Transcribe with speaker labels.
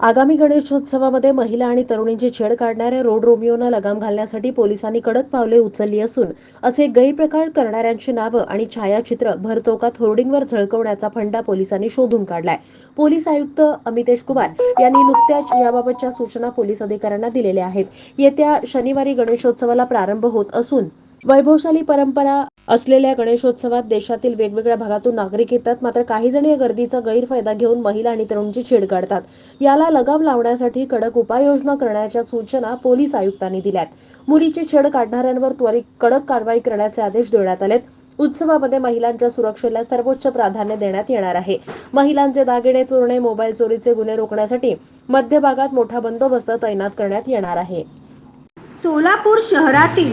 Speaker 1: आगामी गणेशोत्सवामध्ये महिला आणि तरुणींची छेड काढणाऱ्या रोड रोमिओना लगाम घालण्यासाठी पोलिसांनी कडक पावले उचलली असून असे गैरप्रकार करणाऱ्यांची नावं आणि छायाचित्र भरचौकात होर्डिंगवर झळकवण्याचा फंडा पोलिसांनी शोधून काढलाय. पोलीस आयुक्त अमितेश कुमार यांनी नुकत्याच याबाबतच्या सूचना पोलीस अधिकाऱ्यांना दिलेल्या आहेत. येत्या शनिवारी गणेशोत्सवाला प्रारंभ होत असून वैभवशाली परंपरा असलेल्या गणेशोत्सवात देशातील वेगवेगळ्या भागातून नागरिक येतात. मात्र काही जण या गर्दीचा गैरफायदा घेऊन महिला आणि तरुणची छेड काढतात. याला लगाम लावण्यासाठी कडक उपाययोजना करण्याच्या सूचना पोलीस आयुक्तांनी दिल्यात. मुलीची छेड काढणाऱ्यांवर त्वरित कडक कारवाई करण्याचे आदेश देण्यात आलेत. उत्सवामध्ये महिलांच्या सुरक्षेला सर्वोच्च प्राधान्य देण्यात येणार आहे. महिलांचे दागिने चोरणे मोबाईल चोरीचे गुन्हे रोखण्यासाठी मध्यभागात मोठा बंदोबस्त तैनात करण्यात येणार आहे.
Speaker 2: सोलापूर शहरातील